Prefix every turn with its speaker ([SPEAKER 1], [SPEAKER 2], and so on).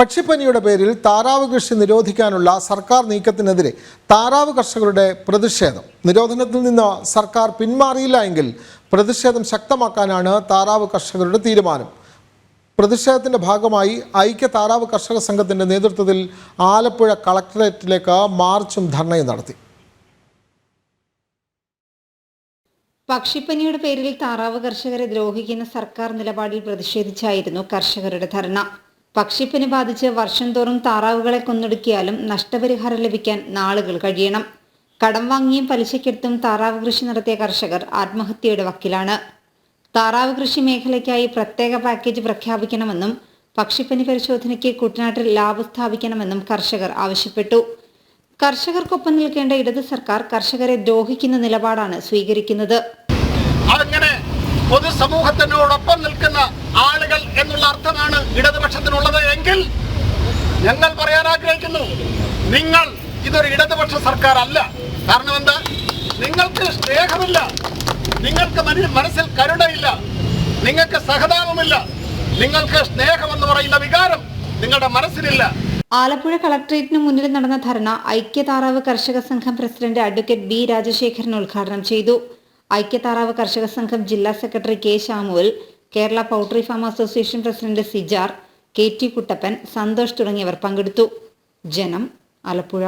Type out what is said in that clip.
[SPEAKER 1] പക്ഷിപ്പനിയുടെ പേരിൽ താറാവ് കൃഷി നിരോധിക്കാനുള്ള സർക്കാർ നീക്കത്തിനെതിരെ താറാവ് കർഷകരുടെ പ്രതിഷേധം. നിരോധനത്തിൽ നിന്ന് സർക്കാർ പിന്മാറിയില്ല എങ്കിൽ പ്രതിഷേധം ശക്തമാക്കാനാണ് താറാവ് കർഷകരുടെ തീരുമാനം. പ്രതിഷേധത്തിന്റെ ഭാഗമായി ഐക്യ താറാവ് കർഷക സംഘത്തിന്റെ നേതൃത്വത്തിൽ ആലപ്പുഴ കളക്ടറേറ്റിലേക്ക് മാർച്ചും ധർണയും നടത്തി.
[SPEAKER 2] പക്ഷിപ്പനിയുടെ പേരിൽ താറാവ് കർഷകരെ ദ്രോഹിക്കുന്ന സർക്കാർ നിലപാടിൽ പ്രതിഷേധിച്ചായിരുന്നു കർഷകരുടെ ധർണ. പക്ഷിപ്പനി ബാധിച്ച് വർഷം തോറും താറാവുകളെ കൊന്നൊടുക്കിയാലും നഷ്ടപരിഹാരം ലഭിക്കാൻ നാളുകൾ കഴിയണം. കടം വാങ്ങിയും പലിശക്കെടുത്തും താറാവ് കൃഷി നടത്തിയ കർഷകർ ആത്മഹത്യയുടെ വക്കിലാണ്. താറാവ് കൃഷി മേഖലയ്ക്കായി പ്രത്യേക പാക്കേജ് പ്രഖ്യാപിക്കണമെന്നും പക്ഷിപ്പനി പരിശോധനയ്ക്ക് കുട്ടനാട്ടിൽ ലാബ് സ്ഥാപിക്കണമെന്നും കർഷകർ ആവശ്യപ്പെട്ടു. കർഷകർക്കൊപ്പം നിൽക്കേണ്ട ഇടത് സർക്കാർ കർഷകരെ ദ്രോഹിക്കുന്ന നിലപാടാണ് സ്വീകരിക്കുന്നത്.
[SPEAKER 3] അങ്ങനെ ഇടതുപക്ഷത്തിനുള്ളത് എങ്കിൽ ഞങ്ങൾ പറയാൻ ആഗ്രഹിക്കുന്നു നിങ്ങൾ ഇതൊരു ഇടതുപക്ഷ സർക്കാർ അല്ല കാരണം എന്താ? നിങ്ങൾക്ക് സ്നേഹമില്ല നിങ്ങൾക്ക് മനി- മനസ്സിൽ കരുണയില്ല നിങ്ങൾക്ക് സഹതാപമില്ല നിങ്ങൾക്ക് സ്നേഹം എന്ന് പറയുന്ന വികാരം നിങ്ങളുടെ മനസ്സിലില്ല.
[SPEAKER 2] ആലപ്പുഴ കളക്ടറേറ്റിന് മുന്നിൽ നടന്ന ധർണ ഐക്യതാറാവ് കർഷക സംഘം പ്രസിഡന്റ് അഡ്വക്കേറ്റ് ബി രാജശേഖരൻ ഉദ്ഘാടനം ചെയ്തു. ഐക്യതാറാവ് കർഷക സംഘം ജില്ലാ secretary K Samuel Kerala poultry farm association president Sijar K T Kuttappan Santhosh തുടങ്ങിയവർ പങ്കെടുത്തു. ജനം ആലപ്പുഴ.